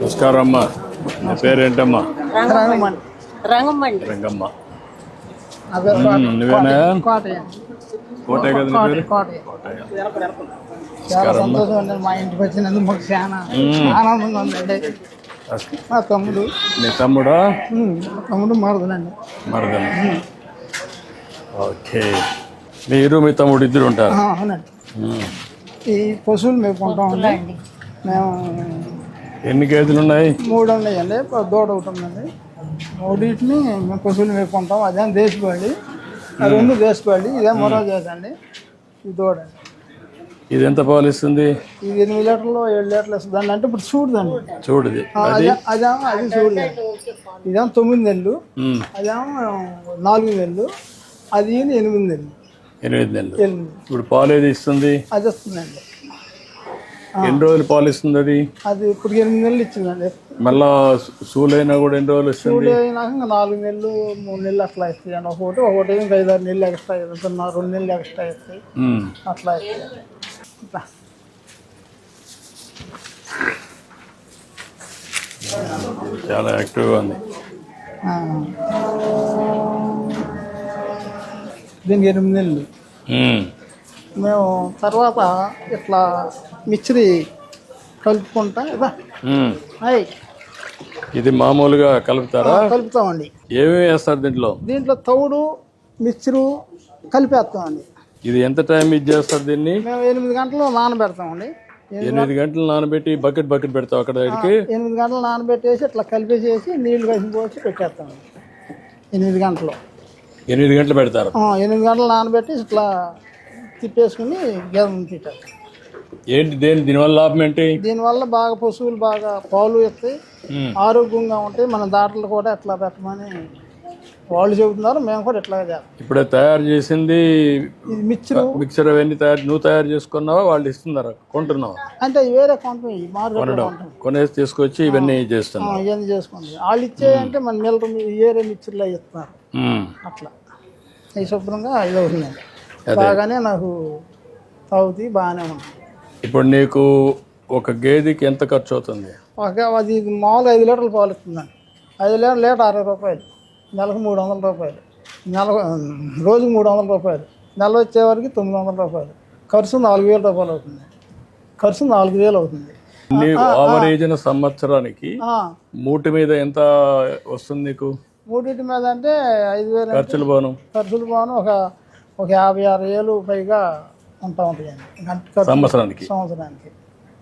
నమస్కారం అమ్మా నీ పేరేంటమ్మా? రంగమండి రంగమండి రంగమ్మ. నువ్వేనా? కోటయ్య. కోటే కదా నీ పేరు? కోటయ్య. కోటయ్య. చాలా సంతోషం అండి మా ఇంటికి వచ్చినందుకు మాకు చాలా ఆనందంగా ఉందండి. మా తమ్ముడు. నీ తమ్ముడా? ఉమ్, మా తమ్ముడు మరదలండి. మరదలు. ఓకే. మీరు మీ తమ్ముడు ఇద్దరు ఉంటారు. ఆ, అవునండి. మ్మ్. ఈ పశువులు మేపుకుంటామండి మేము ఎన్ని గేదెలు ఉన్నాయి? మూడు ఉన్నాయండి దూడ ఒకటి ఉందండి. మూడింటిని మేము పశువులు మేపుకుంటాం అదేం దేశపాళి ఆ రెండు దేశపాళి ఇదే మరో చేసండి ఈ దూడ. ఇది ఎంత పాలు ఇస్తుంది? ఇది ఎనిమిది లీటర్లు ఏడు లీటర్లు ఇస్తుందండి అంటే ఇప్పుడు చూడదండి. చూడది. అదే? అదేమో అది చూడలేదు. ఇదేమో తొమ్మిది నెలలు. అదేమో నాలుగు నెలలు. అది ఎనిమిది నెలలు. ఎనిమిది నెలలు. ఇప్పుడు పాలు ఏది ఇస్తుంది? అది వస్తుందండి. ఎన్ని రోజులు పాలు ఇస్తుంది అది అది ఇప్పుడు ఎనిమిది నెలలు ఇచ్చిందండి. మళ్ళా సూలైనా కూడా ఎన్ని రోజులు ఇస్తుంది అయినాక నాలుగు నెలలు మూడు నెలలు అట్లా ఇస్తాయి అండి. ఒకటి ఒకటి ఇంకా ఐదారు నెలలు ఎక్స్ట్రా ఇస్తున్నా రెండు నెలలు ఎక్స్ట్రా మ్మ్. అట్లా ఇట్లా. చాలా యాక్టివ్గా ఉంది. దీనికి ఎనిమిది నెలలు. మ్మ్. తర్వాత ఇట్లా మిక్చరీ కలుపుకుంటా ఇదా. అయ్ ఇది మామూలుగా కలుపుతారా? కలుపుతామండి. ఏమేమి వేస్తారు దీంట్లో? దీంట్లో తౌడు మిక్చరు కలిపేస్తామండి. ఇది ఎంత టైం ఇది చేస్తారు దీన్ని? మేము ఎనిమిది గంటలు నానబెడతామండి. ఎనిమిది- గంటలు నానబెట్టి బకెట్ బకెట్ పెడతావు అక్కడ దగ్గరికి ఎనిమిది గంటలు నానబెట్టేసి ఇట్లా కలిపేసేసి నీళ్ళు కలిసి పోసి పెట్టేస్తామండి. ఎనిమిది గంటలు. ఎనిమిది గంటలు పెడతారు. ఎనిమిది గంటలు నానబెట్టి ఇట్లా తిప్పేసుకుని పెట్టారు ఏంటి దేని దీనివల్ల లాభం ఏంటి? దీనివల్ల బాగా పశువులు బాగా పాలు ఇస్తాయి మ్మ్. ఆరోగ్యంగా ఉంటాయి. మన దాంట్లో కూడా ఎట్లా పెట్టమని వాళ్ళు చెబుతున్నారు. మేము కూడా ఇట్లాగే చేస్తాం. ఇప్పుడే తయారు చేసింది మిక్చరు. మిక్సర్ అవన్నీ తయారు నువ్వు తయారు చేసుకున్నావా? వాళ్ళు ఇస్తున్నారా? కొంటున్నావా? అంటే వేరే కొంటాం ఈ మార్కెట్లో కొంటాం కొనేసి తీసుకొచ్చి ఇవన్నీ చేస్తున్నావు ఇవన్నీ చేసుకోండి వాళ్ళు ఇచ్చేయంటే మన మిల్లర్ ఏరే మిక్చర్లో ఇస్తున్నారు. అట్లా. ఈ శుభ్రంగా ఇది అవుతుందండి బాగానే నాకు తాగుతాయి బాగానే ఉంటుంది ఇప్పుడు నీకు ఒక గేదెకి ఎంత ఖర్చు అవుతుంది? ఒక అది మామూలు ఐదు లీటర్లు పాలు ఇస్తుందండి ఐదు లీటర్ లీటర్ అరవై రూపాయలు. నెలకు మూడు వందల రూపాయలు. నెల రోజుకు మూడు వందల రూపాయలు. నెల వచ్చేవరకు తొమ్మిది వందల రూపాయలు. ఖర్చు నాలుగు వేల రూపాయలు అవుతుంది. ఖర్చు నాలుగు వేలు అవుతుంది. ఆవరేజిన సంవత్సరానికి మూటి మీద ఎంత వస్తుంది నీకు? మూడింటి మీద అంటే ఐదు వేలు ఖర్చులు పోను. ఖర్చులు బాను ఒక ఒక యాభై ఆరు వేలు పైగా ఉంటా ఉంటాయండి గంట సంవత్సరానికి. సంవత్సరానికి.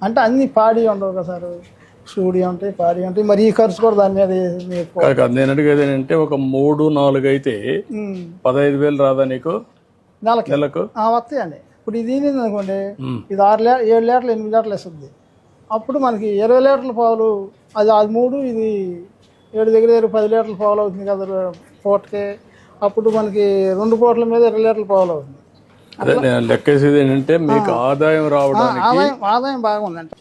అంటే అన్ని పాడి ఉండవు కదా సార్. సూడి ఉంటాయి పాడి ఉంటాయి. మరి ఈ ఖర్చు కూడా దాని మీద నేను అడిగేది ఏంటంటే ఒక మూడు నాలుగు అయితే పదహైదు వేలు రాదా నీకు? నెలకి. నెలకు? వస్తాయండి. ఇప్పుడు ఇది అనుకోండి. ఇది ఆరు లే ఏడు లీటర్లు ఎనిమిది లీటర్లు ఇస్తుంది అప్పుడు మనకి ఇరవై లీటర్ల పాలు అది అది మూడు ఇది ఏడు దగ్గర దగ్గర పది లీటర్ల పాలు అవుతుంది కదా పూటకి. అప్పుడు మనకి రెండు పూటల మీద ఇరవై లీటర్ల పాలు అవుతుంది. లెక్కేసేది ఏంటంటే మీకు ఆదాయం రావడానికి ఆదాయం ఆదాయం బాగా ఉందంట